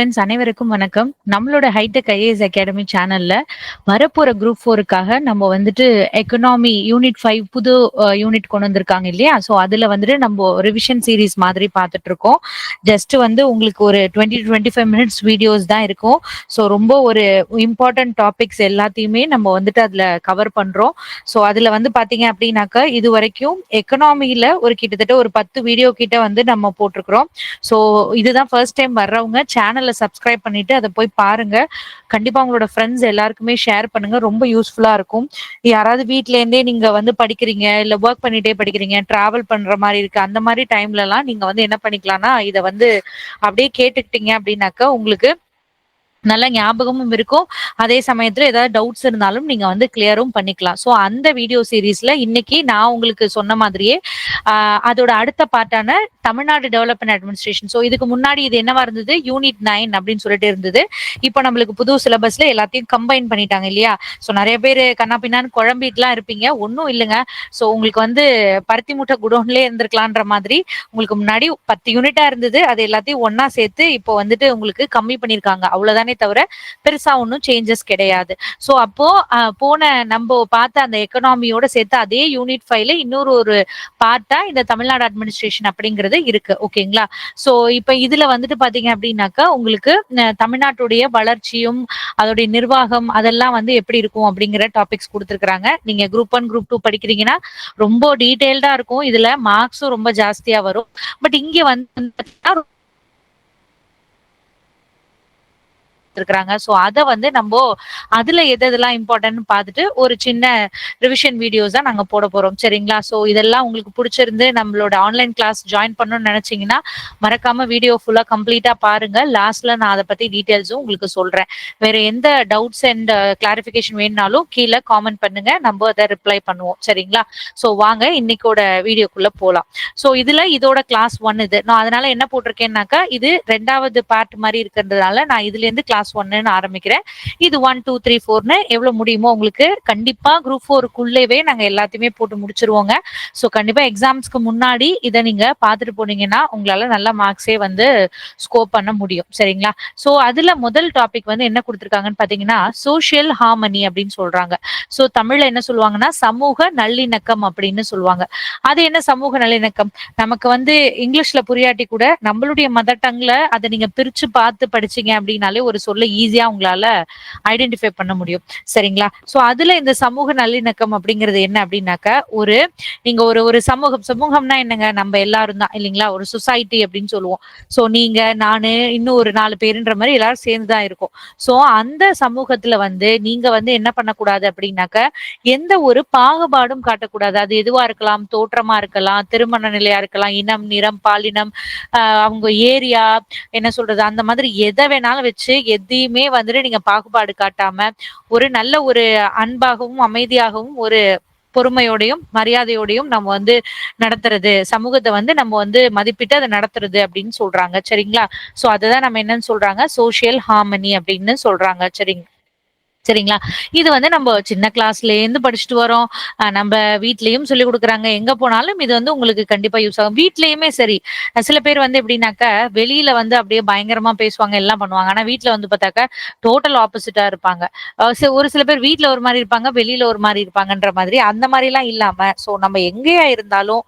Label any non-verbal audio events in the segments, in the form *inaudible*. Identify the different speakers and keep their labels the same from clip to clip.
Speaker 1: Friends அனைவருக்கும் வணக்கம். நம்மளோட ஹைடெக் ஐஏஎஸ் அகாடமி சேனல்ல வரப்போற குரூப் ஃபோருக்காக நம்ம வந்துட்டு எக்கனாமி யூனிட் ஃபைவ் புது யூனிட் கொண்டு வந்திருக்காங்க இல்லையா? ஸோ அதுல வந்துட்டு நம்ம ரிவிஷன் சீரீஸ் மாதிரி பார்த்துட்டு இருக்கோம் ஜஸ்ட் வந்து உங்களுக்கு ஒரு twenty twenty five minutes videos தான் இருக்கும். ஸோ ரொம்ப ஒரு இம்பார்ட்டன்ட் டாபிக்ஸ் எல்லாத்தையுமே நம்ம வந்துட்டு அதுல கவர் பண்றோம். ஸோ அதுல வந்து பாத்தீங்க அப்படின்னாக்கா இது வரைக்கும் எக்கனாமியில ஒரு கிட்டத்தட்ட ஒரு பத்து வீடியோ கிட்ட வந்து நம்ம போட்டிருக்கிறோம். ஸோ இதுதான் ஃபர்ஸ்ட் டைம் வர்றவங்க சேனல் சப்ஸ்கிரைப் பண்ணிட்டு அதை போய் பாருங்க. கண்டிப்பா உங்களோட ஃப்ரெண்ட்ஸ் எல்லாருக்குமே ஷேர் பண்ணுங்க. ரொம்ப யூஸ்ஃபுல்லா இருக்கும். யாராவது வீட்ல இருந்தே நீங்க வந்து படிக்கிறீங்க இல்ல ஒர்க் பண்ணிட்டே படிக்கிறீங்க டிராவல் பண்ற மாதிரி இருக்கு அந்த மாதிரி டைம்ல எல்லாம் நீங்க வந்து என்ன பண்ணிக்கலாம்னா இதை வந்து அப்படியே கேட்டுக்கிட்டீங்க அப்படின்னாக்கா உங்களுக்கு நல்ல ஞாபகமும் இருக்கும். அதே சமயத்துல ஏதாவது டவுட்ஸ் இருந்தாலும் நீங்க வந்து கிளியரும் பண்ணிக்கலாம். ஸோ அந்த வீடியோ சீரீஸ்ல இன்னைக்கு நான் உங்களுக்கு சொன்ன மாதிரியே அதோட அடுத்த பார்ட்டான தமிழ்நாடு டெவலப்மெண்ட் அட்மினிஸ்ட்ரேஷன் ஸோ இதுக்கு முன்னாடி இது என்னவா இருந்தது? யூனிட் நைன் அப்படின்னு சொல்லிட்டு இருந்தது. இப்போ நம்மளுக்கு புது சிலபஸ்ல எல்லாத்தையும் கம்பைன் பண்ணிட்டாங்க இல்லையா? ஸோ நிறைய பேர் கண்ணா பின்னான்னு குழம்பிட்டுலாம் இருப்பீங்க. ஒன்றும் இல்லைங்க. ஸோ உங்களுக்கு வந்து பருத்தி மூட்டை குடோன்லேயே இருந்திருக்கலான்ற மாதிரி உங்களுக்கு முன்னாடி பத்து யூனிட்டா இருந்தது. அது எல்லாத்தையும் ஒன்னா சேர்த்து இப்போ வந்துட்டு உங்களுக்கு கம்மி பண்ணியிருக்காங்க. அவ்வளவுதானே தவிர பெருசா ஒன்றும் சேஞ்சஸ் கிடையாது. ஸோ அப்போ போன நம்ம பார்த்த அந்த எக்கனாமியோட சேர்த்து அதே யூனிட் ஃபைவ்ல இன்னொரு ஒரு பார்ட்டா இந்த தமிழ்நாடு அட்மினிஸ்ட்ரேஷன் அப்படிங்கிறது இருக்கு. ஓகேங்களா ஸோ இப்போ இதுல வந்துட்டு பாத்தீங்க அப்படின்னாக்கா உங்களுக்கு தமிழ்நாட்டுடைய வளர்ச்சியும் அதோடைய நிர்வாகம் அதெல்லாம் வந்து எப்படி இருக்கும் அப்படிங்கிற டாபிக்ஸ் கொடுத்துருக்காங்க நீங்க குரூப் ஒன் குரூப் டூ படிக்கிறீங்கன்னா ரொம்ப டீடைல்டா இருக்கும். இதுல மார்க்ஸும் ரொம்ப ஜாஸ்தியா வரும். பட் இங்க வந்து இருக்கிறாங்க ஸோ அதை வந்து நம்ம அதுல எது எதெல்லாம் இம்பார்ட்டன்ட் பார்த்துட்டு ஒரு சின்ன ரிவிஷன் வீடியோஸ் தான் நாங்கள் போட போறோம். சரிங்களா? ஸோ இதெல்லாம் உங்களுக்கு பிடிச்சிருந்து நம்மளோட ஆன்லைன் கிளாஸ் ஜாயின் பண்ணணும்னு நினைச்சீங்கன்னா மறக்காம வீடியோ ஃபுல்லா கம்ப்ளீட்டா பாருங்க. லாஸ்ட்ல நான் அதை பத்தி டீட்டெயில்ஸும் உங்களுக்கு சொல்றேன். வேற எந்த டவுட்ஸ் அண்ட் கிளாரிபிகேஷன் வேணும்னாலும் கீழே காமெண்ட் பண்ணுங்க. நம்ம அதை ரிப்ளை பண்ணுவோம். சரிங்களா? ஸோ வாங்க இன்னைக்கோட வீடியோக்குள்ள போகலாம் ஸோ இதுல இதோட கிளாஸ் ஒன் இது. நான் அதனால என்ன போட்டிருக்கேன்னாக்கா இது ரெண்டாவது பார்ட் மாதிரி இருக்கிறதுனால நான் இதுல இருந்து கிளாஸ் கிளாஸ் ஒன்னு ஆரம்பிக்கிறேன். இது ஒன் டூ த்ரீ ஃபோர்னு எவ்வளவு முடியுமோ உங்களுக்கு கண்டிப்பா குரூப் ஃபோருக்குள்ளேவே நாங்க எல்லாத்தையுமே போட்டு முடிச்சிருவோங்க. ஸோ கண்டிப்பா எக்ஸாம்ஸ்க்கு முன்னாடி இதை நீங்க பாத்துட்டு போனீங்கன்னா உங்களால நல்ல மார்க்ஸே வந்து ஸ்கோப் பண்ண முடியும். சரிங்களா? ஸோ அதுல முதல் டாபிக் வந்து என்ன கொடுத்துருக்காங்கன்னு பாத்தீங்கன்னா சோசியல் ஹார்மனி அப்படின்னு சொல்றாங்க. ஸோ தமிழ்ல என்ன சொல்லுவாங்கன்னா சமூக நல்லிணக்கம் அப்படின்னு சொல்லுவாங்க. அது என்ன சமூக நல்லிணக்கம்? நமக்கு வந்து இங்கிலீஷ்ல புரியாட்டி கூட நம்மளுடைய மதர் டங்ல அதை நீங்க பிரிச்சு பார்த்து படிச்சீங்க அப்படின்னாலே ஒரு சொல்ல ஈஸியா உங்களால ஐடென்டிஃபை பண்ண முடியும். சரிங்களா? சோ அதுல இந்த சமூக நல்லிணக்கம் அப்படிங்கிறது என்ன அப்படின்னாக்க ஒரு நீங்க ஒரு ஒரு சமூகம் சமூகம்னா என்னங்க? நம்ம எல்லாரும் தான் இல்லைங்களா? ஒரு சொசைட்டி அப்படின்னு சொல்லுவோம். சோ நீங்க நானு இன்னும் ஒரு நாலு பேருன்ற மாதிரி எல்லாரும் சேர்ந்துதான் இருக்கும். சோ அந்த சமூகத்துல வந்து நீங்க வந்து என்ன பண்ணக்கூடாது அப்படின்னாக்க எந்த ஒரு பாகுபாடும் காட்டக்கூடாது. அது எதுவா இருக்கலாம்? தோற்றமா இருக்கலாம் திருமண நிலையா இருக்கலாம் இனம் நிறம் பாலினம் ஆஹ் அவங்க ஏரியா என்ன சொல்றது? அந்த மாதிரி எதை வேணாலும் வச்சு எதையுமே வந்துட்டு நீங்க பாகுபாடு காட்டாம ஒரு நல்ல ஒரு அன்பாகவும் அமைதியாகவும் ஒரு பொறுமையோடையும் மரியாதையோடையும் நம்ம வந்து நடத்துறது. சமூகத்தை வந்து நம்ம வந்து மதிப்பிட்டு அதை நடத்துறது அப்படின்னு சொல்றாங்க. சரிங்களா? சோ அதுதான் நம்ம என்னன்னு சொல்றாங்க? சோசியல் ஹார்மனி அப்படின்னு சொல்றாங்க. சரிங்க. சரிங்களா? இது வந்து நம்ம சின்ன கிளாஸ்ல இருந்து படிச்சுட்டு வரோம். நம்ம வீட்லயும் சொல்லி கொடுக்குறாங்க. எங்க போனாலும் இது வந்து உங்களுக்கு கண்டிப்பா யூஸ் ஆகும். வீட்லயுமே சரி. சில பேர் வந்து எப்படின்னாக்கா வெளியில வந்து அப்படியே பயங்கரமா பேசுவாங்க எல்லாம் பண்ணுவாங்க. ஆனா வீட்டுல வந்து பார்த்தாக்கா டோட்டல் ஆப்போசிட்டா இருப்பாங்க. ஒரு சில பேர் வீட்டுல ஒரு மாதிரி இருப்பாங்க வெளியில ஒரு மாதிரி இருப்பாங்கன்ற மாதிரி. அந்த மாதிரி எல்லாம் இல்லாம சோ நம்ம எங்கேயா இருந்தாலும்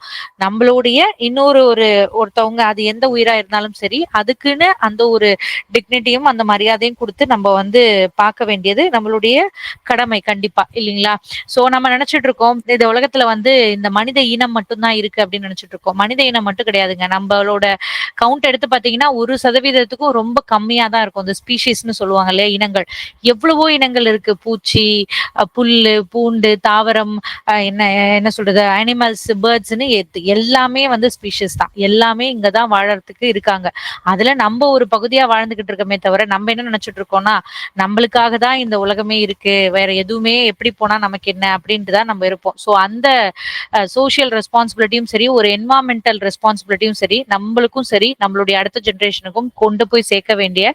Speaker 1: நம்மளுடைய இன்னொரு ஒரு ஒருத்தவங்க அது எந்த உயிரா இருந்தாலும் சரி அதுக்குன்னு அந்த ஒரு டிக்னிட்டியும் அந்த மரியாதையும் கொடுத்து நம்ம வந்து பார்க்க வேண்டியது நம்மளுடைய கடமை கண்டிப்பா இல்லைங்களா? சோ நம்ம நினைச்சிட்டு இருக்கோம் இந்த உலகத்துல வந்து இந்த மனித இனம் மட்டும்தான் இருக்கு அப்படின்னு நினைச்சிட்டு இருக்கோம் மனித இனம் மட்டும் கிடையாதுங்க. நம்மளோட கவுண்ட் எடுத்து பாத்தீங்கன்னா ஒரு சதவீதத்துக்கும் ரொம்ப கம்மியா தான் இருக்கும். இந்த ஸ்பீஷிஸ்னு சொல்லுவாங்க இல்லையா இனங்கள். எவ்வளவோ இனங்கள் இருக்கு. பூச்சி புல்லு பூண்டு தாவரம் என்ன என்ன சொல்றது? அனிமல்ஸ் பேர்ட்ஸ்னு எல்லாமே வந்து ஸ்பீஷிஸ் தான். எல்லாமே இங்கதான் வாழறதுக்கு இருக்காங்க. அதுல நம்ம ஒரு பகுதியா வாழ்ந்துகிட்டு இருக்கோமே தவிர நம்ம என்ன நினைச்சிட்டு இருக்கோம்னா நம்மளுக்காக தான் இந்த உலக உலகமே இருக்கு. வேற எதுவுமே எப்படி போனா நமக்கு என்ன அப்படின்ட்டு தான் நம்ம இருப்போம். ஸோ அந்த சோஷியல் ரெஸ்பான்சிபிலிட்டியும் சரி ஒரு என்வாமெண்டல் ரெஸ்பான்சிபிலிட்டியும் சரி நம்மளுக்கும் சரி நம்மளுடைய அடுத்த ஜென்ரேஷனுக்கும் கொண்டு போய் சேர்க்க வேண்டிய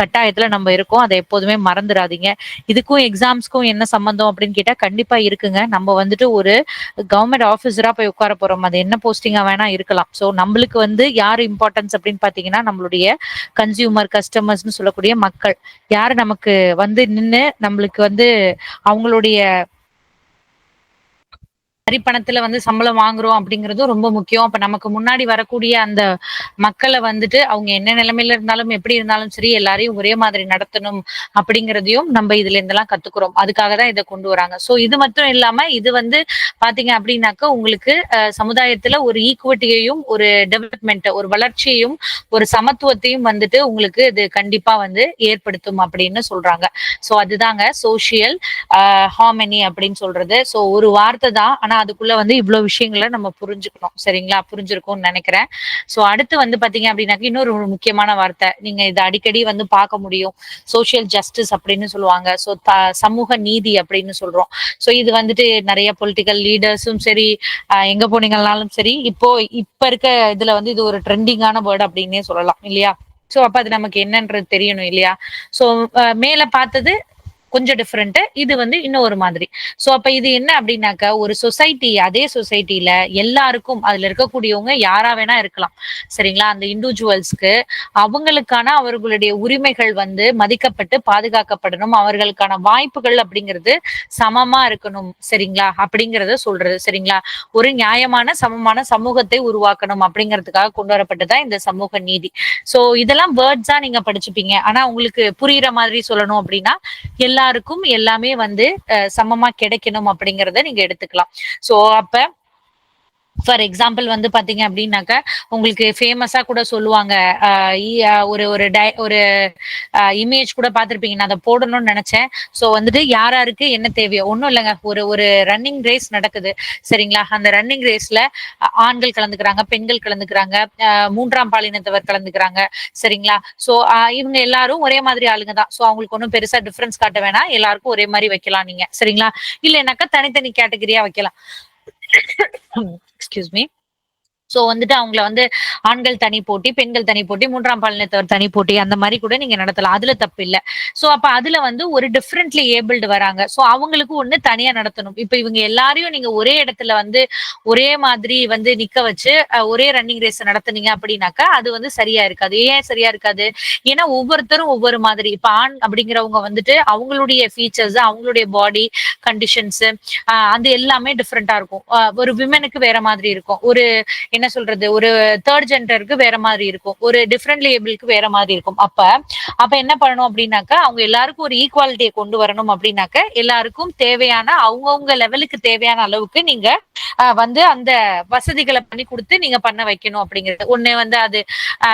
Speaker 1: கட்டாயத்துல நம்ம இருக்கோம். அதை எப்போதுமே மறந்துடாதீங்க. இதுக்கும் எக்ஸாம்ஸ்க்கும் என்ன சம்பந்தம் அப்படின்னு கேட்டா கண்டிப்பா இருக்குங்க. நம்ம வந்துட்டு ஒரு கவர்மெண்ட் ஆஃபீஸரா போய் உட்கார போறோம். அது என்ன போஸ்டிங்கா வேணா இருக்கலாம். ஸோ நம்மளுக்கு வந்து யார் இம்பார்ட்டன்ஸ் அப்படின்னு பாத்தீங்கன்னா நம்மளுடைய கன்சியூமர் கஸ்டமர்ஸ்னு சொல்லக்கூடிய மக்கள். யார் நமக்கு வந்து நின்று நம்மளுக்கு வந்து அவங்களுடைய வரி பணத்துல வந்து சம்பளம் வாங்குறோம் அப்படிங்கறதும் ரொம்ப முக்கியம். அப்ப நமக்கு முன்னாடி வரக்கூடிய அந்த மக்களை வந்துட்டு அவங்க என்ன நிலைமையில இருந்தாலும் எப்படி இருந்தாலும் சரி எல்லாரையும் ஒரே மாதிரி நடத்தணும் அப்படிங்கறதையும் நம்ம இதுல இருந்தெல்லாம் கத்துக்கிறோம். அதுக்காக தான் இதை கொண்டு வராங்க. சோ இது மட்டும் இல்லாம இது வந்து பாத்தீங்க அப்படின்னாக்க உங்களுக்கு சமுதாயத்துல ஒரு ஈக்குவட்டியையும் ஒரு டெவலப்மெண்ட் ஒரு வளர்ச்சியையும் ஒரு சமத்துவத்தையும் வந்துட்டு உங்களுக்கு இது கண்டிப்பா வந்து ஏற்படுத்தும் அப்படின்னு சொல்றாங்க. சோ அதுதாங்க சோசியல் ஹார்மனி அப்படின்னு சொல்றது. சோ ஒரு வார்த்தை தான். ஆனா அதுக்குள்ள வந்து இவ்வளவு விஷயங்களை நம்ம புரிஞ்சுக்கணும். சரிங்களா? புரிஞ்சிருக்கும்னு நினைக்கிறேன். சோ அடுத்து வந்து பாத்தீங்க அப்படின்னாக்க இன்னொரு முக்கியமான வார்த்தை. நீங்க இதை அடிக்கடி வந்து பார்க்க முடியும். சோசியல் ஜஸ்டிஸ் அப்படின்னு சொல்லுவாங்க. சோ சமூக நீதி அப்படின்னு சொல்றோம். சோ இது வந்துட்டு நிறைய பொலிட்டிக்கல் லீடர்ஸும் சரி எங்க போனீங்கனாலும் சரி இப்போ இப்ப இருக்க இதுல வந்து இது ஒரு ட்ரெண்டிங்கான வேர்டு அப்படின்னே சொல்லலாம் இல்லையா? சோ அப்ப அது நமக்கு என்னன்றது தெரியணும் இல்லையா? சோ மேல பார்த்தது கொஞ்சம் டிஃப்ரெண்ட் இது வந்து இன்னொரு மாதிரி. சோ அப்ப இது என்ன அப்படின்னாக்க ஒரு சொசைட்டி அதே சொசைட்டில எல்லாருக்கும் அதுல இருக்கக்கூடியவங்க யாரா வேணா இருக்கலாம். சரிங்களா? அந்த இண்டிவிஜுவல்ஸ்க்கு அவங்களுக்கான அவர்களுடைய உரிமைகள் வந்து மதிக்கப்பட்டு பாதுகாக்கப்படணும். அவர்களுக்கான வாய்ப்புகள் அப்படிங்கிறது சமமா இருக்கணும். சரிங்களா? அப்படிங்கறத சொல்றது. சரிங்களா? ஒரு நியாயமான சமமான சமூகத்தை உருவாக்கணும் அப்படிங்கிறதுக்காக கொண்டு வரப்பட்டதான் இந்த சமூக நீதி. சோ இதெல்லாம் வேர்ட்ஸா நீங்க படிச்சுப்பீங்க. ஆனா உங்களுக்கு புரியுற மாதிரி சொல்லணும் அப்படின்னா எல்லா எல்லாருக்கும் எல்லாமே வந்து சமமா கிடைக்கணும் அப்படிங்கறத நீங்க எடுத்துக்கலாம். சோ அப்ப ஃபார் எக்ஸாம்பிள் வந்து பாத்தீங்க அப்படின்னாக்க உங்களுக்கு ஃபேமஸா கூட சொல்லுவாங்க. ஒரு ஒரு டை ஒரு இமேஜ் கூட பார்த்துருப்பீங்க நான் அதை போடணும்னு நினைச்சேன். ஸோ வந்துட்டு யாராருக்கு என்ன தேவையோ ஒன்றும் இல்லைங்க. ஒரு ஒரு ரன்னிங் ரேஸ் நடக்குது. சரிங்களா? அந்த ரன்னிங் ரேஸ்ல ஆண்கள் கலந்துக்கிறாங்க பெண்கள் கலந்துக்கிறாங்க மூன்றாம் பாலினத்தவர் கலந்துக்கிறாங்க. சரிங்களா? ஸோ இவங்க எல்லாரும் ஒரே மாதிரி ஆளுங்க தான். ஸோ அவங்களுக்கு ஒன்றும் பெருசா டிஃபரன்ஸ் காட்ட வேணாம். எல்லாருக்கும் ஒரே மாதிரி வைக்கலாம் நீங்க. சரிங்களா? இல்லைனாக்கா தனித்தனி கேட்டகரியா வைக்கலாம். *coughs* எக்ஸ்கியூஸ் மீ சோ வந்துட்டு அவங்கள வந்து ஆண்கள் தனி போட்டி பெண்கள் தனி போட்டி மூன்றாம் பாலினத்தவர் தனி போட்டி அந்த மாதிரி கூட நீங்க நடத்தலாம். அதுல தப்பு இல்ல. சோ அப்ப அதுல வந்து ஒரு டிஃப்ரெண்ட்லி ஏபிள்டு வராங்க. சோ அவங்களுக்கு ஒண்ணு தனியா நடத்தணும். இப்ப இவங்க எல்லாரையும் நீங்க ஒரே இடத்துல வந்து ஒரே மாதிரி வந்து நிக்க வச்சு ஒரே ரன்னிங் ரேஸ் நடத்துனீங்க அப்படின்னாக்கா அது வந்து சரியா இருக்காது. ஏன் சரியா இருக்காது? ஏன்னா ஒவ்வொருத்தரும் ஒவ்வொரு மாதிரி. இப்ப ஆண் அப்படிங்கிறவங்க வந்துட்டு அவங்களுடைய ஃபீச்சர்ஸ் அவங்களுடைய பாடி கண்டிஷன்ஸ் அது எல்லாமே டிஃப்ரெண்டா இருக்கும். ஒரு விமனுக்கு வேற மாதிரி இருக்கும். ஒரு என்ன சொல்றது ஒரு தேர்ட் ஜெண்டருக்கு வேற மாதிரி இருக்கும். ஒரு டிஃப்ரெண்ட் லேபிளுக்கு வேற மாதிரி இருக்கும். அப்ப அப்ப என்ன பண்ணணும் அப்படின்னாக்கா அவங்க எல்லாருக்கும் ஒரு ஈக்குவாலிட்டியை கொண்டு வரணும் அப்படின்னாக்க எல்லாருக்கும் தேவையான அவங்கவுங்க லெவலுக்கு தேவையான அளவுக்கு நீங்க வந்து அந்த வசதிகளை பண்ணி கொடுத்து நீங்க பண்ண வைக்கணும் அப்படிங்கிறது. ஒண்ணு வந்து அது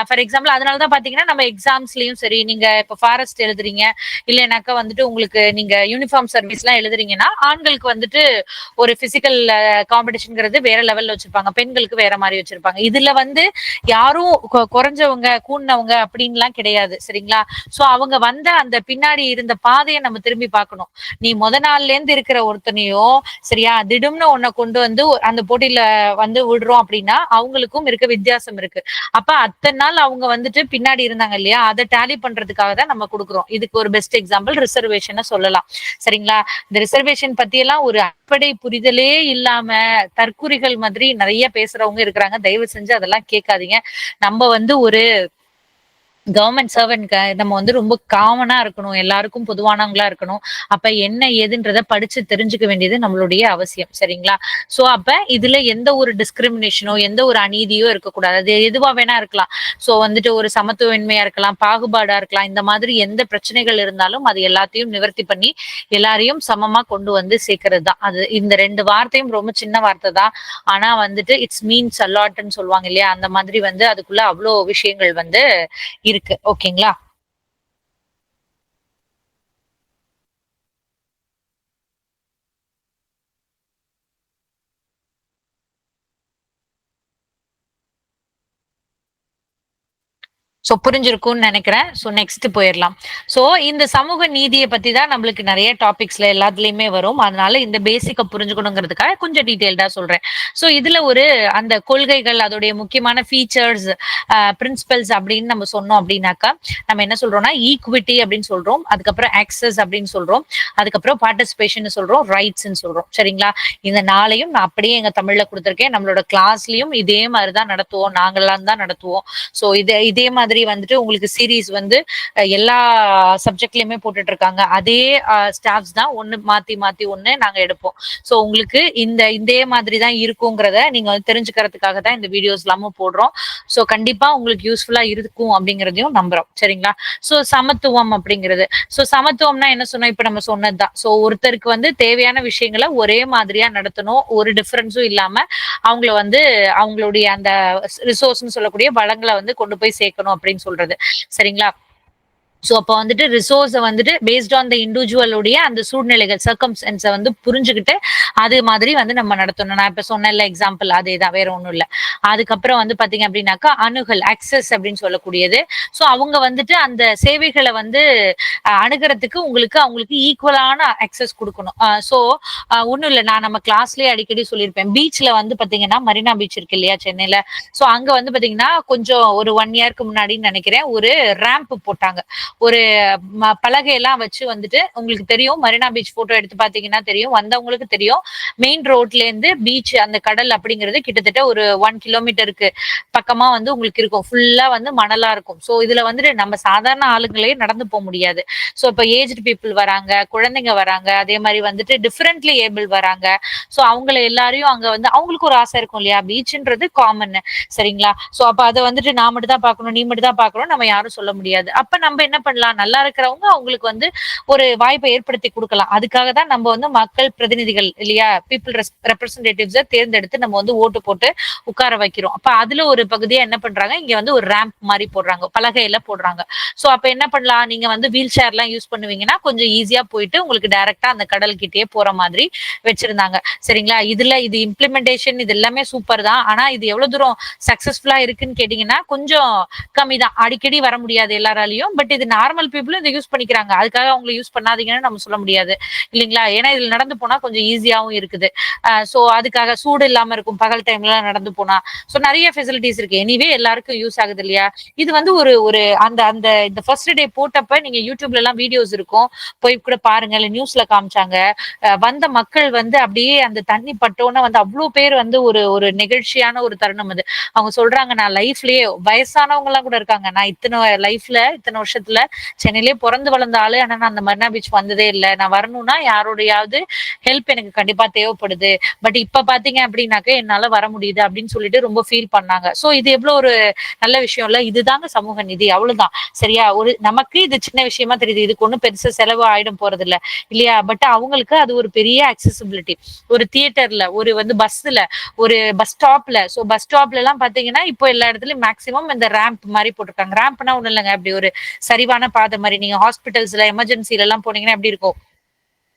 Speaker 1: ஃபார் எக்ஸாம்பிள் அதனாலதான் பாத்தீங்கன்னா நம்ம எக்ஸாம்ஸ்லயும் சரி நீங்க இப்ப ஃபாரஸ்ட் எழுதுறீங்க இல்லைனாக்கா வந்துட்டு உங்களுக்கு நீங்க யூனிஃபார்ம் சர்வீஸ் எல்லாம் எழுதுறீங்கன்னா ஆண்களுக்கு வந்துட்டு ஒரு பிசிக்கல் காம்படிஷன்ங்கிறது வேற லெவல்ல வச்சிருப்பாங்க. பெண்களுக்கு வேற மாதிரி வச்சிருப்பாங்க. இதுல வந்து யாரும் குறைஞ்சவங்க கூண்ணவங்க அப்படின்லாம் கிடையாது. சரிங்களா? சோ அவங்க வந்த அந்த பின்னாடி இருந்த பாதையை நம்ம திரும்பி பார்க்கணும். நீ முத நாள்ல இருந்து இருக்கிற ஒருத்தனையும் சரியா திடும்னு உன்னை கொண்டு வந்து அந்த போட்டியில வந்து விடுறோம் அப்படின்னா அவங்களுக்கும் இருக்க வித்தியாசம் இருக்கு. அப்ப அத்தனை நாள் அவங்க வந்துட்டு பின்னாடி இருந்தாங்க இல்லையா? அதை டேலி பண்றதுக்காக தான் நம்ம கொடுக்குறோம். இதுக்கு ஒரு பெஸ்ட் எக்ஸாம்பிள் ரிசர்வேஷன் சொல்லலாம். சரிங்களா? இந்த ரிசர்வேஷன் பத்தி எல்லாம் ஒரு அடிப்படை புரிதலே இல்லாம தற்குறிகள் மாதிரி நிறைய பேசுறவங்க இருக்கிறாங்க. தயவு செஞ்சு அதெல்லாம் கேட்காதீங்க. நம்ம வந்து ஒரு கவர்மெண்ட் சர்வெண்ட் நம்ம வந்து ரொம்ப காமனா இருக்கணும். எல்லாருக்கும் பொதுவானவங்களா இருக்கணும். அப்ப என்ன ஏதுன்றத படிச்சு தெரிஞ்சுக்க வேண்டியது நம்மளுடைய அவசியம். சரிங்களா? சோ அப்ப இதுல எந்த ஒரு டிஸ்கிரிமினேஷனோ எந்த ஒரு அநீதியோ இருக்கக்கூடாது. அது எதுவா வேணா இருக்கலாம். சோ வந்துட்டு ஒரு சமத்துவமின்மையா இருக்கலாம் பாகுபாடா இருக்கலாம். இந்த மாதிரி எந்த பிரச்சனைகள் இருந்தாலும் அது எல்லாத்தையும் நிவர்த்தி பண்ணி எல்லாரையும் சமமா கொண்டு வந்து சேர்க்கறது தான். அது இந்த ரெண்டு வார்த்தையும் ரொம்ப சின்ன வார்த்தை தான். ஆனா வந்துட்டு இட்ஸ் மீன்ஸ் அலாட்னு சொல்லுவாங்க இல்லையா? அந்த மாதிரி வந்து அதுக்குள்ள அவ்வளோ விஷயங்கள் வந்து இருக்கு. இருக்கு. ஓகேங்களா ஸோ புரிஞ்சிருக்கும்னு நினைக்கிறேன். ஸோ நெக்ஸ்ட் போயிடலாம். ஸோ இந்த சமூக நீதியை பத்தி தான் நம்மளுக்கு நிறைய டாபிக்ஸ்ல எல்லாத்துலயுமே வரும். அதனால இந்த பேசிக்கை புரிஞ்சுக்கணுங்கிறதுக்காக கொஞ்சம் டீட்டெயில்டா சொல்றேன். ஸோ இதுல ஒரு அந்த கொள்கைகள் அதோடைய முக்கியமான ஃபீச்சர்ஸ் பிரின்சிபல்ஸ் அப்படின்னு நம்ம சொன்னோம் அப்படின்னாக்கா நம்ம என்ன சொல்றோம்னா ஈக்விட்டி அப்படின்னு சொல்றோம். அதுக்கப்புறம் ஆக்சஸ் அப்படின்னு சொல்றோம். அதுக்கப்புறம் பார்ட்டிசிபேஷன் சொல்றோம். ரைட்ஸ்ன்னு சொல்றோம். சரிங்களா? இந்த நாளையும் நான் அப்படியே எங்க தமிழ்ல கொடுத்துருக்கேன். நம்மளோட கிளாஸ்லயும் இதே மாதிரி தான் நடத்துவோம். நாங்களாம் தான் நடத்துவோம். ஸோ இது இதே மாதிரி வந்துட்டு உங்களுக்கு சீரீஸ் வந்து எல்லா சப்ஜெக்ட்லயுமே போட்டுட்டு இருக்காங்க அதே ஸ்டாஃப்ஸ் தான் ஒன்னு மாத்தி மாத்தி ஒன்னு நாங்க எடுப்போம். சோ உங்களுக்கு இந்த இதே மாதிரி தான் இருக்குங்கிறத நீங்க வந்து தெரிஞ்சுக்கிறதுக்காக தான் இந்த வீடியோஸ் எல்லாமும் போடுறோம். சோ கண்டிப்பா உங்களுக்கு யூஸ்ஃபுல்லா இருக்கும் அப்படிங்கறதையும் நம்புறோம். சரிங்களா? சோ சமத்துவம் அப்படிங்கிறது. சோ சமத்துவம்னா என்ன சொன்னோம் இப்ப நம்ம சொன்னதுதான். சோ ஒருத்தருக்கு வந்து தேவையான விஷயங்களை ஒரே மாதிரியா நடத்தணும். ஒரு டிஃபரன்ஸும் இல்லாம அவங்கள வந்து அவங்களுடைய அந்த ரிசோர்ஸ்னு சொல்லக்கூடிய வளங்களை வந்து கொண்டு போய் சேர்க்கணும் அப்படின்னு சொல்றது. சரிங்களா? சோ அப்போ வந்துட்டு ரிசோர்ஸை வந்துட்டு பேஸ்ட் ஆன் த இண்டிவிஜுவலுடைய அந்த சூழ்நிலைகள் சர்க்கம்ஸ்டன்ஸை வந்து புரிஞ்சுக்கிட்டு அது மாதிரி வந்து நம்ம நடத்தணும். நான் இப்போ சொன்னேன்ல எக்ஸாம்பிள் அதே தான் வேற ஒன்றும் இல்ல. அதுக்கப்புறம் வந்து பார்த்தீங்க அப்படின்னாக்கா அணுகல் அக்சஸ் அப்படின்னு சொல்லக்கூடியது. சோ அவங்க வந்துட்டு அந்த சேவைகளை வந்து அணுகிறதுக்கு உங்களுக்கு அவங்களுக்கு ஈக்குவலான அக்சஸ் கொடுக்கணும். சோ ஒன்றும் இல்ல. நான் நம்ம கிளாஸ்லயே அடிக்கடி சொல்லியிருப்பேன். பீச்ல வந்து பாத்தீங்கன்னா மரினா பீச் இருக்கு இல்லையா சென்னையில? சோ அங்க வந்து பாத்தீங்கன்னா கொஞ்சம் ஒரு ஒன் இயர்க்கு முன்னாடின்னு நினைக்கிறேன் ஒரு ரேம்ப் போட்டாங்க. ஒரு பலகையெல்லாம் வச்சு வந்துட்டு உங்களுக்கு தெரியும். மரீனா பீச் போட்டோ எடுத்து பாத்தீங்கன்னா தெரியும். வந்தவங்களுக்கு தெரியும். மெயின் ரோட்ல இருந்து பீச் அந்த கடல் அப்படிங்கிறது கிட்டத்தட்ட ஒரு ஒன் கிலோமீட்டருக்கு பக்கமா வந்து உங்களுக்கு இருக்கும். ஃபுல்லா வந்து மணலா இருக்கும். சோ இதுல வந்துட்டு நம்ம சாதாரண ஆளுங்களே நடந்து போக முடியாது. சோ இப்ப ஏஜ்டு பீப்புள் வராங்க குழந்தைங்க வராங்க அதே மாதிரி வந்துட்டு டிஃப்ரெண்ட்லி ஏபிள் வராங்க. சோ அவங்கள எல்லாரையும் அங்க வந்து அவங்களுக்கு ஒரு ஆசை இருக்கும் இல்லையா? பீச்ன்றது காமன் சரிங்களா? சோ அப்ப அதை வந்துட்டு நான் மட்டும் தான் பார்க்கணும் நீ மட்டும் தான் பார்க்கணும் நம்ம யாரும் சொல்ல முடியாது. அப்ப நம்ம என்ன என்ன பண்ணலாம்? நல்லா இருக்கிறவங்க அவங்களுக்கு வந்து ஒரு வாய்ப்பை ஏற்படுத்தி கொடுக்கலாம். அதுக்காக தான் நம்ம வந்து மக்கள் பிரதிநிதிகள் இல்லையா? பீப்புள் ரெப்ரசன்டேட்டிவ்ஸ தேர்ந்தெடுத்து நம்ம வந்து ஓட்டு போட்டு உட்கார வைக்கிறோம். அப்ப அதுல ஒரு பகுதியா என்ன பண்றாங்க? இங்க வந்து ஒரு ரேம்ப் மாதிரி போடுறாங்க. பலகையில போடுறாங்க. சோ அப்ப என்ன பண்ணலாம்? நீங்க வந்து வீல் சேர் எல்லாம் யூஸ் பண்ணுவீங்கன்னா கொஞ்சம் ஈஸியா போயிட்டு உங்களுக்கு டைரக்டா அந்த கடல் கிட்டேயே போற மாதிரி வச்சிருந்தாங்க. சரிங்களா? இதுல இது இம்ப்ளிமெண்டேஷன் இது எல்லாமே சூப்பர் தான். ஆனா இது எவ்வளவு தூரம் சக்சஸ்ஃபுல்லா இருக்குன்னு கேட்டீங்கன்னா கொஞ்சம் கம்மி தான். அடிக்கடி வர முடியாது எல்லாராலையும். பட் இது நார்மல் பீப்புளும் இதை யூஸ் பண்ணிக்கிறாங்க. அதுக்காக அவங்களை யூஸ் பண்ணாதீங்கன்னு நம்ம சொல்ல முடியாது. இல்லைங்களா? ஏன்னா இதுல நடந்து போனா கொஞ்சம் ஈஸியாவும் இருக்குது. சோ அதுக்காக சூடு இல்லாம இருக்கும். பகல் டைம்ல நடந்து போனா. ஸோ நிறைய ஃபெசிலிட்டிஸ் இருக்கு. எனிவே எல்லாருக்கும் யூஸ் ஆகுது இல்லையா? இது வந்து ஒரு ஒரு அந்த அந்த இந்த ஃபர்ஸ்ட் டே போட்டப்ப நீங்க யூடியூப்ல எல்லாம் வீடியோஸ் இருக்கும். போய் கூட பாருங்க. இல்ல நியூஸ்ல காமிச்சாங்க. வந்த மக்கள் வந்து அப்படியே அந்த தண்ணி பட்டோன்னு வந்து அவ்வளோ பேர் வந்து ஒரு ஒரு நெகிழ்ச்சியான ஒரு தருணம் அது. அவங்க சொல்றாங்க நான் லைஃப்லயே வயசானவங்க எல்லாம் கூட இருக்காங்க. நான் இத்தனை லைஃப்ல இத்தனை வருஷத்துல சென்னையிலேயே பிறந்து வளர்ந்த ஆளு ஆனா நான் அந்த மர்னா பீச் வந்ததே இல்லை. நான் வரணும்னா யாரோடையாவது ஹெல்ப் எனக்கு கண்டிப்பா தேவைப்படுது. பட் இப்ப பாத்தீங்க அப்படின்னாக்க என்னால வர முடியுது அப்படின்னு சொல்லிட்டு ரொம்ப ஃபீல் பண்ணாங்க. சோ இது எவ்வளவு ஒரு நல்ல விஷயம் இல்ல. இதுதாங்க சமூக நிதி. அவ்வளவுதான். சரியா? ஒரு நமக்கு இது சின்ன விஷயமா தெரியுது. இதுக்கு ஒண்ணும் பெருசா செலவு ஆயிடும் போறது இல்ல. இல்லையா? பட் அவங்களுக்கு அது ஒரு பெரிய அக்சசிபிலிட்டி ஒரு தியேட்டர்ல ஒரு வந்து பஸ்ல ஒரு பஸ் ஸ்டாப்ல சோ பஸ் ஸ்டாப்ல எல்லாம் பாத்தீங்கன்னா இப்போ எல்லா இடத்துலயும் மேக்சிமம் இந்த ரேம்ப் மாதிரி போட்டிருக்காங்க. ரேம்ப்னா ஒண்ணும் இல்லைங்க. அப்படி ஒரு சரி சரிவான பாதை மாதிரி. நீங்க ஹாஸ்பிட்டல்ஸ்ல எமர்ஜென்சில எல்லாம் போனீங்கன்னா எப்படி இருக்கும்?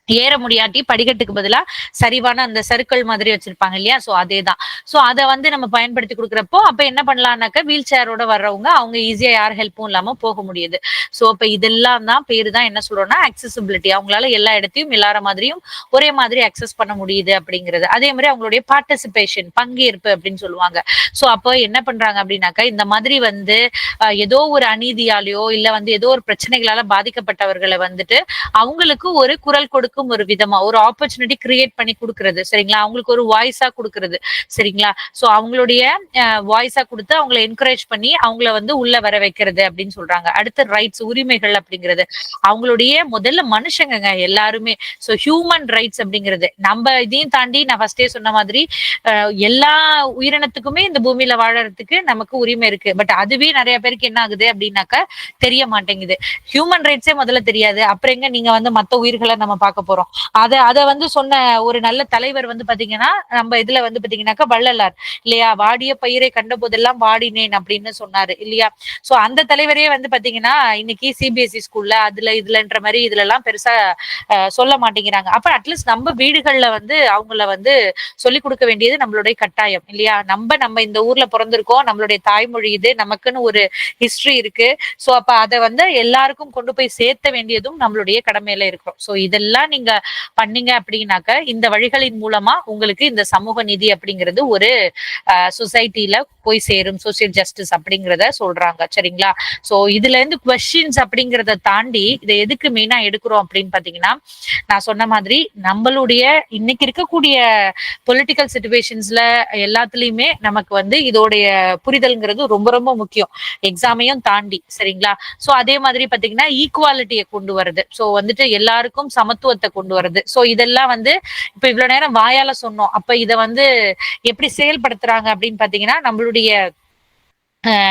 Speaker 1: ஏற முடியாட்டி படிக்கட்டுக்கு பதிலா சரிவான அந்த சர்க்கிள் மாதிரி வச்சிருப்பாங்க இல்லையா? சோ அதேதான். சோ அதை வந்து நம்ம பயன்படுத்தி கொடுக்குறப்போ அப்ப என்ன பண்ணலாம்னாக்க வீல் சேரோட வர்றவங்க அவங்க ஈஸியா யார் ஹெல்ப்பும் இல்லாம போக முடியுது. சோ அப்ப இதெல்லாம் தான் பேரு தான் என்ன சொல்றோம்னா அக்சசிபிலிட்டி அவங்களால எல்லா இடத்தையும் எல்லார மாதிரியும் ஒரே மாதிரி அக்சஸ் பண்ண முடியுது அப்படிங்கிறது. அதே மாதிரி அவங்களுடைய பார்ட்டிசிபேஷன் பங்கேற்பு அப்படின்னு சொல்லுவாங்க. சோ அப்போ என்ன பண்றாங்க அப்படின்னாக்கா இந்த மாதிரி வந்து ஏதோ ஒரு அநீதியாலேயோ இல்ல வந்து ஏதோ ஒரு பிரச்சனைகளால பாதிக்கப்பட்டவர்களை வந்துட்டு அவங்களுக்கு ஒரு குரல் அவங்களுக்கும் ஒரு விதமா ஒரு ஆப்பர்ச்சுனிட்டி கிரியேட் பண்ணி கொடுக்கறது சரிங்களா? அவங்களுக்கு ஒரு வாய்ஸா கொடுக்கறது சரிங்களா? சோ அவங்களுடைய வாய்ஸா கொடுத்து அவங்கள என்கரேஜ் பண்ணி அவங்கள வந்து உள்ள வர வைக்கிறது அப்படின்னு சொல்றாங்க. அடுத்து ரைட்ஸ் உரிமைகள் அப்படிங்கிறது. அவங்களுடைய முதல்ல மனுஷங்கங்க எல்லாருமே. சோ ஹியூமன் ரைட்ஸ் அப்படிங்கிறது. நம்ம இதையும் தாண்டி நான் ஃபர்ஸ்டே சொன்ன மாதிரி எல்லா உயிரினத்துக்குமே இந்த பூமியில வாழறதுக்கு நமக்கு உரிமை இருக்கு. பட் அதுவே நிறைய பேருக்கு என்ன ஆகுது அப்படின்னாக்கா தெரிய மாட்டேங்குது. ஹியூமன் ரைட்ஸே முதல்ல தெரியாது. அப்புறம் எங்க நீங்க வந்து மத்த உயிர்களை நம்ம பார்க்க பார்க்க போறோம். அத அத வந்து சொன்ன ஒரு நல்ல தலைவர் வந்து பாத்தீங்கன்னா நம்ம இதுல வந்து பாத்தீங்கன்னாக்கா வள்ளலார். இல்லையா? வாடிய பயிரை கண்ட போதெல்லாம் வாடினேன் அப்படின்னு சொன்னாரு. இல்லையா? சோ அந்த தலைவரே வந்து பாத்தீங்கன்னா இன்னைக்கு சிபிஎஸ்இ ஸ்கூல்ல அதுல இதுலன்ற மாதிரி இதுல எல்லாம் பெருசா சொல்ல மாட்டேங்கிறாங்க. அப்ப அட்லீஸ்ட் நம்ம வீடுகள்ல வந்து அவங்கள வந்து சொல்லிக் கொடுக்க வேண்டியது நம்மளுடைய கட்டாயம். இல்லையா? நம்ம நம்ம இந்த ஊர்ல பிறந்திருக்கோம். நம்மளுடைய தாய்மொழி இது. நமக்குன்னு ஒரு ஹிஸ்டரி இருக்கு. சோ அப்ப அதை வந்து எல்லாருக்கும் கொண்டு போய் சேர்த்த வேண்டியதும் நம்மளுடைய கடமையில இருக்கிறோம். சோ இதெல்லாம் நீங்க பண்ணீங்க அப்படின்னாக்க இந்த வழிகளின் மூலமா உங்களுக்கு இந்த சமூக நிதி அப்படிங்கிறது ஒரு சொசைட்டில போய் சேரும் சோசியல் ஜஸ்டிஸ் அப்படிங்கிறத சொல்றாங்க. சரிங்களா? சோ இதுல இருந்து கொஸ்டின்ஸ் அப்படிங்கறத தாண்டி இதை எதுக்கு மெயினா எடுக்கிறோம் அப்படின்னு பாத்தீங்கன்னா நான் சொன்ன மாதிரி நம்மளுடைய இன்னைக்கு இருக்கக்கூடிய பொலிட்டிக்கல் சுச்சுவேஷன்ஸ்ல எல்லாத்துலயுமே நமக்கு வந்து இதோடைய புரிதல்ங்கிறது ரொம்ப ரொம்ப முக்கியம். எக்ஸாமையும் தாண்டி சரிங்களா? சோ அதே மாதிரி பாத்தீங்கன்னா ஈக்குவாலிட்டியை கொண்டு வருது. சோ வந்துட்டு எல்லாருக்கும் சமத்துவத்தை கொண்டு வருது. சோ இதெல்லாம் வந்து இப்ப இவ்வளவு நேரம் வாயால சொன்னோம். அப்ப இதை வந்து எப்படி செயல்படுத்துறாங்க அப்படின்னு பாத்தீங்கன்னா நம்மளுடைய அவருடைய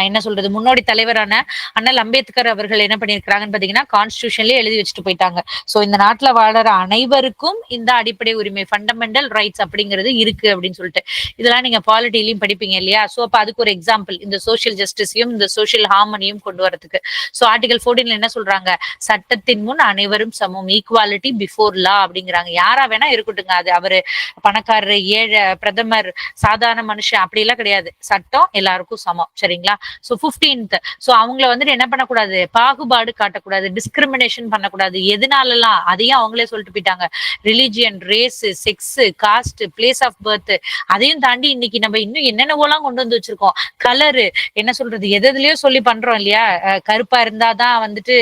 Speaker 1: என்ன சொல்றது முன்னோடி தலைவரான அண்ணல் அம்பேத்கர் அவர்கள் என்ன பண்ணியிருக்கிறாங்கன்னு பாத்தீங்கன்னா கான்ஸ்டியூஷன்லயே எழுதி வச்சுட்டு போயிட்டாங்க. சோ இந்த நாட்டுல வாழற அனைவருக்கும் இந்த அடிப்படை உரிமை ஃபண்டமெண்டல் ரைட்ஸ் அப்படிங்கிறது இருக்கு அப்படின்னு சொல்லிட்டு. இதெல்லாம் நீங்க பாலிட்டிலையும் படிப்பீங்க இல்லையா? சோ அப்ப அதுக்கு ஒரு எக்ஸாம்பிள் இந்த சோஷியல் ஜஸ்டிஸையும் இந்த சோஷியல் ஹார்மனியும் கொண்டு வரதுக்கு. சோ ஆர்டிகல் ஃபோர்டீன்ல என்ன சொல்றாங்க? சட்டத்தின் முன் அனைவரும் சமம் ஈக்குவாலிட்டி பிஃபோர் லா அப்படிங்கிறாங்க. யாரா வேணா இருக்கட்டுங்க அது அவரு பணக்காரர் ஏழை பிரதமர் சாதாரண மனுஷன் அப்படி எல்லாம் கிடையாது. சட்டம் எல்லாருக்கும் சமம் சரிங்க இல்லைங்களா? ஸோ பிப்டீன்த் ஸோ அவங்கள வந்துட்டு என்ன பண்ணக்கூடாது? பாகுபாடு காட்டக்கூடாது டிஸ்கிரிமினேஷன் பண்ணக்கூடாது. எதனாலலாம்? அதையும் அவங்களே சொல்லிட்டு போயிட்டாங்க. Religion race sex caste place of birth அதையும் தாண்டி இன்னைக்கு நம்ம இன்னும் என்னென்னவோலாம் கொண்டு வந்து வச்சிருக்கோம். கலரு என்ன சொல்றது? எதுலயோ சொல்லி பண்றோம் இல்லையா? கருப்பா இருந்தாதான் வந்துட்டு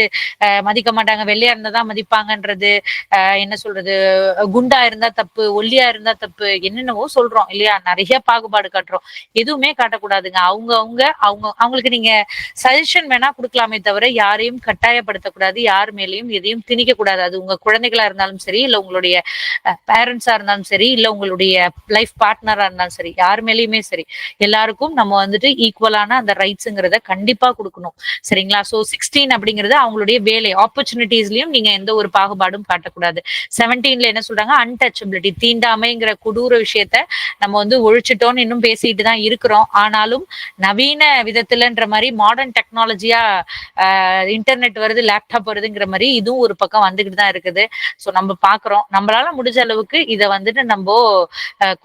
Speaker 1: அஹ் மதிக்க மாட்டாங்க. வெள்ளையா இருந்தாதான் மதிப்பாங்கன்றது என்ன சொல்றது? குண்டா இருந்தா தப்பு ஒல்லியா இருந்தா தப்பு என்னென்னவோ சொல்றோம் இல்லையா? நிறைய பாகுபாடு காட்டுறோம். எதுவுமே காட்டக்கூடாதுங்க. அவங்க அவங்க அவங்க அவங்களுக்கு நீங்க சஜஷன் வேணா கொடுக்கலாமே தவிர யாரையும் கட்டாயப்படுத்தக்கூடாது யார் மேலேயும் எதையும் திணிக்க கூடாது அது உங்க குழந்தைகளா இருந்தாலும் சரி இல்ல உங்களுடைய பேரண்ட்ஸா இருந்தாலும் சரி இல்ல உங்களுடைய லைஃப் பார்ட்னரா இருந்தாலும் சரி யார் மேலேயுமே சரி. எல்லாருக்கும் நம்ம வந்துட்டு ஈக்குவலான அந்த ரைட்ஸுங்கிறத கண்டிப்பா கொடுக்கணும். சரிங்களா? சோ சிக்ஸ்டீன் அப்படிங்கிறது அவங்களுடைய வேலை. ஆப்பர்ச்சுனிட்டிஸ்லயும் நீங்க எந்த ஒரு பாகுபாடும் காட்டக்கூடாது. செவன்டீன்ல என்ன சொல்றாங்க? அன்டச்சபிலிட்டி தீண்டாமைங்கிற கொடூர விஷயத்த நம்ம வந்து ஒழிச்சிட்டோம்னு இன்னும் பேசிட்டு தான் இருக்கிறோம். ஆனாலும் நவீன விதத்துலன்ற மாதிரி மாடர்ன் டெக்னாலஜியா இன்டர்நெட் வருது லேப்டாப் வருதுங்கிற மாதிரி இதுவும் ஒரு பக்கம் வந்துகிட்டு தான் இருக்குது. ஸோ நம்ம பாக்குறோம். நம்மளால முடிஞ்ச அளவுக்கு இதை வந்துட்டு நம்ம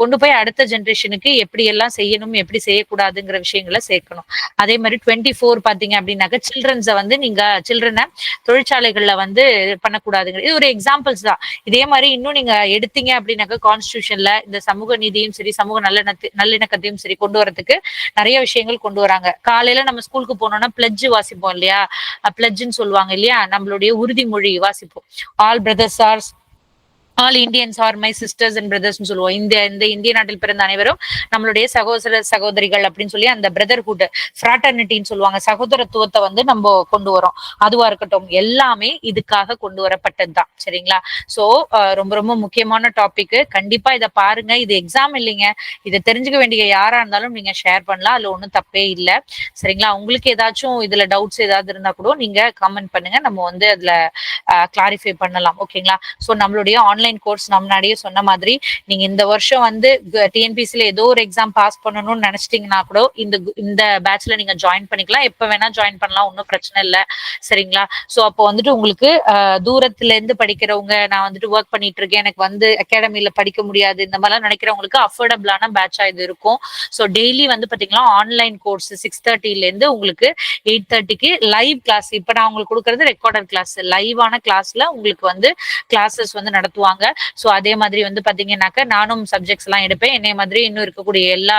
Speaker 1: கொண்டு போய் அடுத்த ஜென்ரேஷனுக்கு எப்படி எல்லாம் செய்யணும் எப்படி செய்யக்கூடாதுங்கிற விஷயங்களை சேர்க்கணும். அதே மாதிரி டுவெண்ட்டி ஃபோர் பாத்தீங்க அப்படின்னாக்க சில்ட்ரன்ஸை வந்து நீங்க சில்ட்ரனை தொழிற்சாலைகள்ல வந்து பண்ணக்கூடாதுங்க. இது ஒரு எக்ஸாம்பிள்ஸ் தான். இதே மாதிரி இன்னும் நீங்க எடுத்தீங்க அப்படின்னாக்க கான்ஸ்டியூஷன்ல இந்த சமூக நீதியும் சரி சமூக நல்ல நல்லிணக்கத்தையும் சரி கொண்டு வரதுக்கு நிறைய விஷயங்கள் கொண்டு வராங்க. காலையில நம்ம ஸ்கூலுக்கு போனோம்னா பிளட்ஜ் வாசிப்போம் இல்லையா? பிளட்ஜ்னு சொல்லுவாங்க இல்லையா? நம்மளுடைய உறுதிமொழி வாசிப்போம். All brothers are all Indians are my sisters and brothers சொல்லுவோம். இந்த இந்த இந்திய நாட்டில் பிறந்த அனைவரும் நம்மளுடைய சகோதர சகோதரிகள் அப்படின்னு சொல்லி அந்த பிரதர்ஹுட் ஃப்ராட்டர்னிட்டின்னு சொல்லுவாங்க. சகோதரத்துவத்தை வந்து நம்ம கொண்டு வரோம். அதுவா இருக்கட்டும் எல்லாமே இதுக்காக கொண்டு வரப்பட்டது தான் சரிங்களா சோ ரொம்ப ரொம்ப முக்கியமான டாபிக் கண்டிப்பா இதை பாருங்க. இது எக்ஸாம் இல்லைங்க. இதை தெரிஞ்சுக்க வேண்டிய யாரா இருந்தாலும் நீங்க ஷேர் பண்ணலாம். அதுல ஒன்றும் தப்பே இல்லை. சரிங்களா? உங்களுக்கு ஏதாச்சும் இதுல டவுட்ஸ் ஏதாவது இருந்தா கூட நீங்க கமெண்ட் பண்ணுங்க. நம்ம வந்து அதுல கிளாரிஃபை பண்ணலாம். ஓகேங்களா சோ நம்மளுடைய ஆன்லைன் ஆன்லைன் கோர்ஸ் நான் முன்னாடியே சொன்ன மாதிரி நீங்க இந்த வருஷம் வந்து டிஎன்பிசில ஏதோ ஒரு எக்ஸாம் பாஸ் பண்ணணும்னு நினைச்சிட்டீங்கன்னா கூட இந்த இந்த பேட்ச்ல நீங்க ஜாயின் பண்ணிக்கலாம். எப்ப வேணா ஜாயின் பண்ணலாம் ஒன்றும் பிரச்சனை இல்லை. சரிங்களா? ஸோ அப்போ வந்துட்டு உங்களுக்கு தூரத்துல இருந்து படிக்கிறவங்க நான் வந்துட்டு ஒர்க் பண்ணிட்டு இருக்கேன். எனக்கு வந்து அகாடமியில படிக்க முடியாது. இந்த மாதிரிலாம் நினைக்கிறவங்களுக்கு அஃபோர்டபுளான பேட்சா இது இருக்கும். ஸோ டெய்லி வந்து பாத்தீங்கன்னா ஆன்லைன் கோர்ஸ் சிக்ஸ் தேர்ட்டில இருந்து உங்களுக்கு எயிட் தேர்ட்டிக்கு லைவ் கிளாஸ் இப்ப நான் உங்களுக்கு கொடுக்கறது ரெக்கார்டர் கிளாஸ் லைவான கிளாஸ்ல உங்களுக்கு வந்து கிளாஸஸ் வந்து நடத்துவாங்க. ஸோ அதே மாதிரி வந்து பாத்தீங்கன்னாக்க நானும் சப்ஜெக்ட்ஸ் எல்லாம் எடுப்பேன். என்னை மாதிரி இன்னும் இருக்கக்கூடிய எல்லா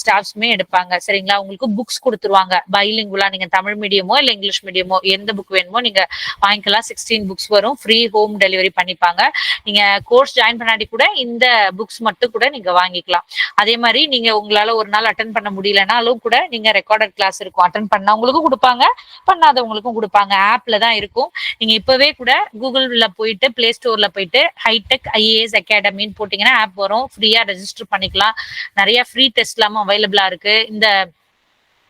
Speaker 1: ஸ்டாஃப்ஸுமே எடுப்பாங்க. சரிங்களா? உங்களுக்கு புக்ஸ் கொடுத்துருவாங்க. பைலிங்குலா நீங்க தமிழ் மீடியமோ இல்ல இங்கிலீஷ் மீடியமோ எந்த புக் வேணுமோ நீங்க வாங்கிக்கலாம். சிக்ஸ்டீன் புக்ஸ் வரும். ஃப்ரீ ஹோம் டெலிவரி பண்ணிப்பாங்க. நீங்க கோர்ஸ் ஜாயின் பண்ணாடி கூட இந்த புக்ஸ் மட்டும் கூட நீங்க வாங்கிக்கலாம். அதே மாதிரி நீங்க உங்களால ஒரு நாள் அட்டன் பண்ண முடியலனாலும் கூட நீங்க ரெக்கார்டட் கிளாஸ் இருக்கும். அட்டன் பண்ணவங்களுக்கும் கொடுப்பாங்க. பண்ணாதவங்களுக்கும் கொடுப்பாங்க. ஆப்ல தான் இருக்கும். நீங்க இப்பவே கூட கூகுள்ல போயிட்டு பிளே ஸ்டோர்ல போயிட்டு ஹைடெக் ஐஏஎஸ் அகாடமின்னு போட்டிங்கன்னா ஆப் வரும். ஃப்ரீயாக ரெஜிஸ்டர் பண்ணிக்கலாம். நிறைய ஃப்ரீ டெஸ்ட் இல்லாமல் அவைலபிளாக இருக்குது இந்த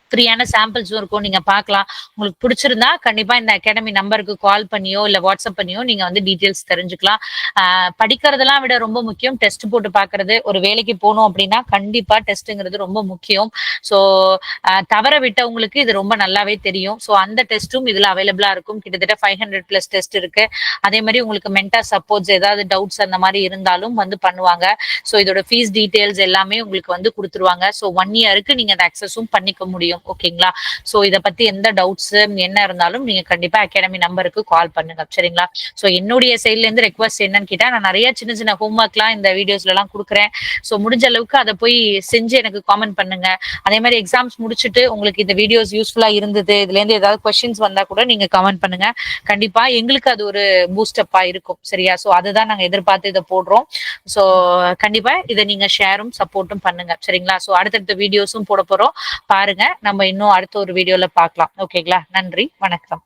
Speaker 1: ஃப்ரீயான சாம்பிள்ஸும் இருக்கும். நீங்க பார்க்கலாம். உங்களுக்கு பிடிச்சிருந்தா கண்டிப்பா இந்த அகாடமி நம்பருக்கு கால் பண்ணியோ இல்ல வாட்ஸ்அப் பண்ணியோ நீங்க வந்து டீடைல்ஸ் தெரிஞ்சுக்கலாம். படிக்கிறதெல்லாம் விட ரொம்ப முக்கியம். டெஸ்ட் போட்டு பாக்குறது ஒரு வேலைக்கு போகணும் அப்படின்னா கண்டிப்பா டெஸ்ட்ங்கிறது ரொம்ப முக்கியம். ஸோ தவற விட்டவங்களுக்கு இது ரொம்ப நல்லாவே தெரியும். ஸோ அந்த டெஸ்ட்டும் இதுல அவைலபிளா இருக்கும். கிட்டத்தட்ட ஃபைவ் ஹண்ட்ரட் பிளஸ் டெஸ்ட் இருக்கு. அதே மாதிரி உங்களுக்கு மென்டா சப்போர்ட்ஸ் ஏதாவது டவுட்ஸ் அந்த மாதிரி இருந்தாலும் வந்து பண்ணுவாங்க. ஸோ இதோட ஃபீஸ் டீடைல்ஸ் எல்லாமே உங்களுக்கு வந்து கொடுத்துருவாங்க. ஸோ ஒன் இயருக்கு நீங்க அந்த அக்சஸும் பண்ணிக்க முடியும். ஓகேங்களா? ஸோ இதை பத்தி எந்த டவுட்ஸ் என்ன இருந்தாலும் நீங்க கண்டிப்பா அகாடமி நம்பருக்கு கால் பண்ணுங்க சரிங்களா? ஸோ என்னுடைய சைட்ல இருந்து ரெக்வஸ்ட் என்னன்னு கேட்டா நான் நிறைய சின்ன சின்ன ஹோம்ஒர்க்லாம் இந்த வீடியோஸ்ல எல்லாம் கொடுக்குறேன். ஸோ முடிஞ்ச அளவுக்கு அதை போய் செஞ்சு எனக்கு காமெண்ட் பண்ணுங்க. அதே மாதிரி எக்ஸாம்ஸ் முடிச்சுட்டு உங்களுக்கு இந்த வீடியோஸ் யூஸ்ஃபுல்லா இருந்தது இதுல இருந்து ஏதாவது கொஸ்டின்ஸ் வந்தா கூட நீங்க கமெண்ட் பண்ணுங்க. கண்டிப்பா எங்களுக்கு அது ஒரு பூஸ்டப்பா இருக்கும் சரியா? ஸோ அதுதான் நாங்க எதிர்பார்த்து இதை போடுறோம். ஸோ கண்டிப்பா இதை நீங்க ஷேரும் சப்போர்ட்டும் பண்ணுங்க சரிங்களா? ஸோ அடுத்தடுத்த வீடியோஸும் போட போறோம். பாருங்க நம்ம இன்னும் அடுத்த ஒரு வீடியோல பார்க்கலாம். ஓகேங்களா நன்றி. வணக்கம்.